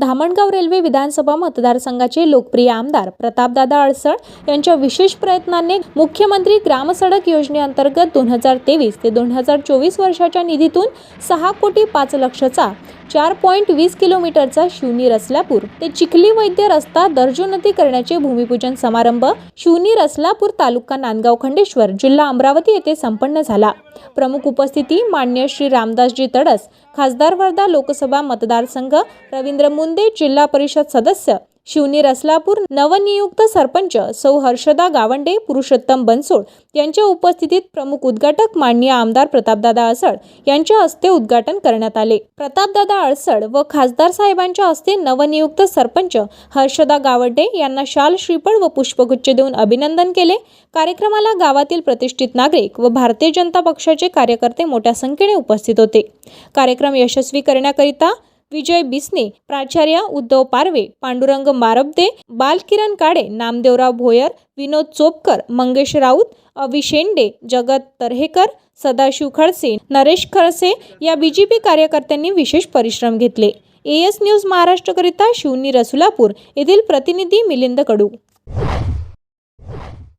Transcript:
Dhamangaon railway विधानसभा मतदारसंघाचे लोकप्रिय आमदार प्रतापदादा अडसळ यांच्या विशेष प्रयत्नाने मुख्यमंत्री ग्रामसडक योजनेअंतर्गत दोन हजार तेवीस ते दोन हजार चोवीस वर्षाच्या निधीतून सहा कोटी पाच लक्षचा चार पॉईंट वीस किलोमीटरचा शिवनी रसलापूर ते चिखली वैद्य रस्ता दर्जोन्नती करण्याचे भूमिपूजन समारंभ शिवनी रसलापूर तालुका नांदगाव खंडेश्वर जिल्हा अमरावती येथे संपन्न झाला. प्रमुख उपस्थिती मान्य श्री रामदासजी तडस खासदार वर्धा लोकसभा मतदारसंघ रवींद्र नांदेड जिल्हा परिषद सदस्य शिवनी रसलापूर नवनियुक्त सरपंच सौ हर्षदा गावंडे पुरुषोत्तम बनसोड यांच्या उपस्थितीत प्रमुख उद्घाटक माननीय आमदार प्रतापदादा अळसळ यांच्या हस्ते उद्घाटन करण्यात आले. प्रतापदादा आळसड व खासदार साहेबांच्या हस्ते नवनियुक्त सरपंच हर्षदा गावंडे यांना शाल श्रीफळ व पुष्पगुच्छ देऊन अभिनंदन केले. कार्यक्रमाला गावातील प्रतिष्ठित नागरिक व भारतीय जनता पक्षाचे कार्यकर्ते मोठ्या संख्येने उपस्थित होते. कार्यक्रम यशस्वी करण्याकरिता विजय बिसने प्राचार्य उद्धव पारवे पांडुरंग मारबदे बालकिरण काळे नामदेवराव भोयर विनोद चोपकर मंगेश राऊत अवि शेंडे जगत तर्हेकर सदाशिव खडसे नरेश खडसे या बी जे पी कार्यकर्त्यांनी विशेष परिश्रम घेतले. ए एस न्यूज महाराष्ट्रकरिता शिवनी रसुलापूर येथील प्रतिनिधी मिलिंद कडू.